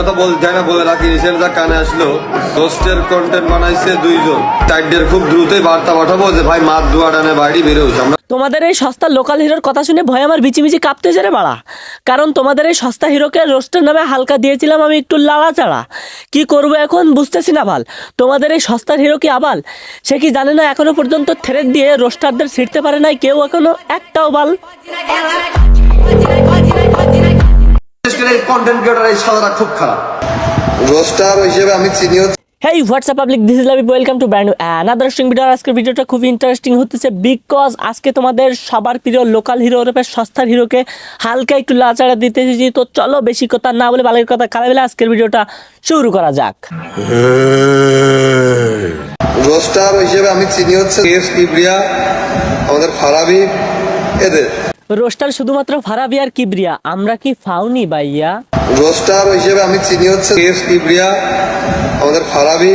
কথা বলতে হয় না বলে রাখি রিসেন্ট যা কানে আসলো। রোস্টের কন্টেন্ট বানাইছে দুইজন। চারটের খুব দ্রুতই বার্তা পাঠাবো যে ভাই মাত দুয়া বাড়ি বেরোস আমরা তোমাদের এই সস্তা লোকাল হিরোর কথা শুনে ভয় আমার বিচিমিচি কাঁপতে রে বাড়া। কারণ তোমাদের এই সস্তা হিরোকে রোস্টের নামে হালকা দিয়েছিলাম আমি একটু লাড়া চাড়া কি করব এখন বুঝতেছি না ভালো। তোমাদের এই সস্তার হিরো কি আবাল? সে কি জানে না এখনও পর্যন্ত থ্রেড দিয়ে রোস্টারদের ছিঁড়তে পারে নাই কেউ এখনও? একটাও বাল। কন্টেন্ট ক্রিয়েটার এই সাদাটা খুব খারাপ। রোস্টার হিসেবে আমি চিনি hey WhatsApp public this is Lovey welcome to brand another string video আজকের ভিডিওটা খুব ইন্টারেস্টিং হতেছে বিকজ আজকে তোমাদের সবার প্রিয় লোকাল হিরো রূপে সস্তার হিরোকে হালকা একটু লাচাড়া দিতে এসেছি। তো চলো বেশি কথা না বলে ভালো কথা খারাপ বলে আজকের ভিডিওটা শুরু করা যাক। রোস্টার হিসেবে আমি চিনি হচ্ছে কেস কিবরিয়া আমাদের ফারাবি এদের। রোস্টার শুধুমাত্র ফারাবি আর কিবরিয়া আমরা কি ফাউনি বাইয়া রোস্টার হিসেবে আমি চিনি হচ্ছে কেস কিবরিয়া আমাদের ফারাবি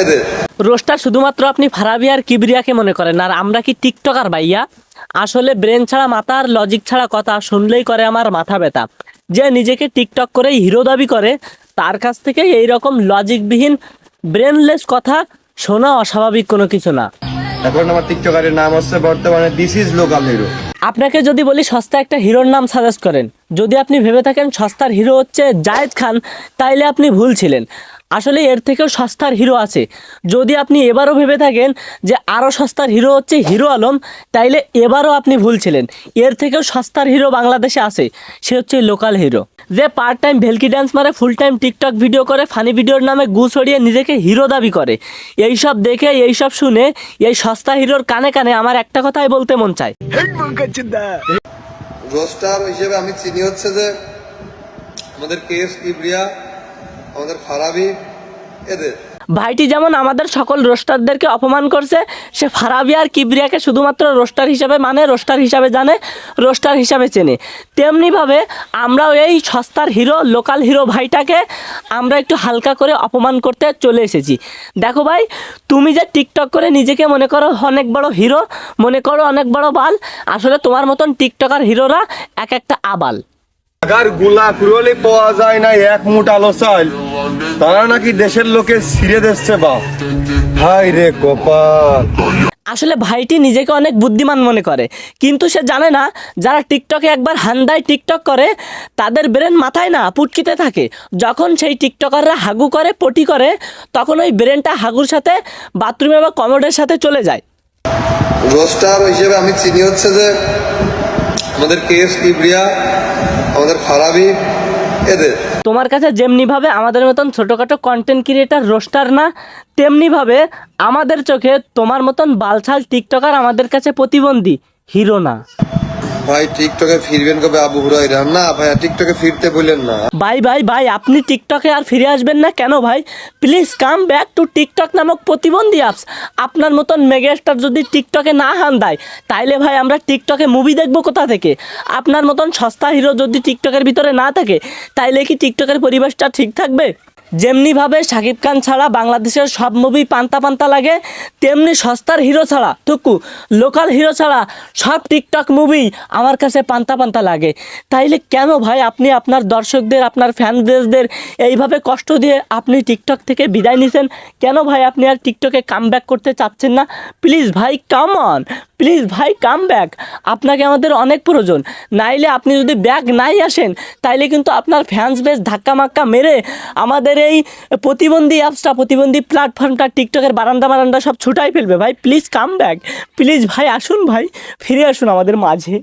এদের। রোস্টার শুধুমাত্র আপনি ফারাবি আর কিবরিয়াকে মনে করেন আর আমরা কি টিকটকার ভাইয়া? আসলে ব্রেন ছাড়া মাথা আর লজিক ছাড়া কথা শুনলেই করে আমার মাথা ব্যথা। যে নিজেকে টিকটক করেই হিরো দাবি করে তার কাছ থেকে এই রকম লজিকবিহীন ব্রেনলেস কথা শোনা অস্বাভাবিক কোনো কিছু না। এখন আমার টিকটকারের নাম হচ্ছে বর্তমানে দিস ইজ লোকাল হিরো আপনাকে যদি বলি সস্তা একটা হিরোর নাম সাজেস্ট করেন, যদি আপনি ভেবে থাকেন সস্তার হিরো হচ্ছে জায়েদ খান, তাইলে আপনি ভুল ছিলেন। আসলে এর থেকেও সস্তার হিরো আছে। যদি আপনি এবারও ভেবে থাকেন যে আরও সস্তার হিরো হচ্ছে হিরো আলম, তাইলে এবারও আপনি ভুল ছিলেন। এর থেকেও সস্তার হিরো বাংলাদেশে আছে, সে হচ্ছে লোকাল হিরো। যে পার্ট টাইম ভেলকি ডান্স মারে ফুল টাইম টিকটক ভিডিও করে ফানি ভিডিওর নামে গু ছড়িয়ে নিজেকে হিরো দাবি করে। এইসব দেখে এইসব শুনে, এই সস্তা হিরোর কানে কানে আমার একটা কথাই বলতে মন চায়। রোস্টার হিসেবে আমি চিনি হচ্ছে যে, আমাদের কেস ইব্রিয়া আমাদের ফারাবি, এদের। ভাইটি যেমন আমাদের সকল রোস্টারদেরকে অপমান করছে, সে ফারাবি আর কিবরিয়াকে শুধুমাত্র রোস্টার হিসাবে মানে রোস্টার হিসাবে জানে, রোস্টার হিসাবে চেনে। তেমনিভাবে আমরাও এই সস্তার হিরো, লোকাল হিরো ভাইটাকে আমরা একটু হালকা করে অপমান করতে চলে এসেছি। দেখো ভাই, তুমি যে টিকটক করে নিজেকে মনে করো অনেক বড় হিরো, মনে করো অনেক বড় বাল, আসলে তোমার মতন টিকটকার হিরোরা এক একটা আবাল। আগারগুলা কুরলি পাওয়া যায় না, এক মুঠ আলো চাল তারা নাকি দেশের লোকে ছিঁড়ে দিচ্ছে বা হাই রে কপাল। আসলে ভাইটি নিজেকে অনেক বুদ্ধিমান মনে করে কিন্তু সে জানে না যারা টিকটকে একবার হান্দায় টিকটক করে তাদের ব্রেন মাথায় না পুটকিতে থাকে। যখন সেই টিকটকাররা হাগু করে পটি করে তখন ওই ব্রেনটা হাগুর সাথে বাথরুমে বা কমোডের সাথে চলে যায়। রোস্টার হিসেবে আমি চিনি হচ্ছে যে আমাদের কেস কিবরিয়া আমাদের ফারাবি তোমার কাছে যেমনিভাবে আমাদের মতন ছোটোখাটো কন্টেন্ট ক্রিয়েটার রোস্টার না তেমনিভাবে আমাদের চোখে তোমার মতন বালছাল টিকটকার আমাদের কাছে প্রতিবন্ধী হিরো না। ভাই, টিকটকে ফিরবেন কবে আবু হুরাইরা না ভাইয়া, টিকটকে ফিরতে বললেন না। ভাই ভাই ভাই, আপনি টিকটকে আর ফিরে আসবেন না কেন ভাই? Please come back to TikTok নামক প্রতিবন্ধী অ্যাপস আপনার মতন মেগাস্টার যদি টিকটকে না হান দেয়, তাইলে ভাই আমরা টিকটকে মুভি দেখব কোথা থেকে? আপনার মতন সস্তা হিরো যদি টিকটকের ভিতরে না থাকে, তাইলে কি টিকটকের পরিবেশটা ঠিক থাকবে? যেমনিভাবে শাকিব খান ছাড়া বাংলাদেশের সব মুভি পান্তা পান্তা লাগে, তেমনি সস্তার হিরো ছাড়া, টুকু লোকাল হিরো ছাড়া সব টিকটক মুভি আমার কাছে পান্তা পান্তা লাগে। তাইলে কেন ভাই আপনি আপনার দর্শকদের, আপনার ফ্যান বেসদের এইভাবে কষ্ট দিয়ে আপনি টিকটক থেকে বিদায় নিছেন? কেন ভাই আপনি আর টিকটকে কাম করতে চাচ্ছেন না? প্লিজ ভাই কাম অন প্লিজ ভাই কাম ব্যাক আপনাকে আমাদের অনেক প্রয়োজন। নাইলে আপনি যদি ব্যাক নাই আসেন, তাইলে কিন্তু আপনার ফ্যান্স বেস ধাক্কা মাক্কা মেরে আমাদের এই প্রতিবন্ধী অ্যাপসটা, প্রতিবন্ধী প্ল্যাটফর্মটা টিকটকের বারান্দা বারান্দা সব ছুটাই ফেলবে। ভাই প্লিজ কাম ব্যাক প্লিজ ভাই, আসুন ভাই, ফিরে আসুন আমাদের মাঝে।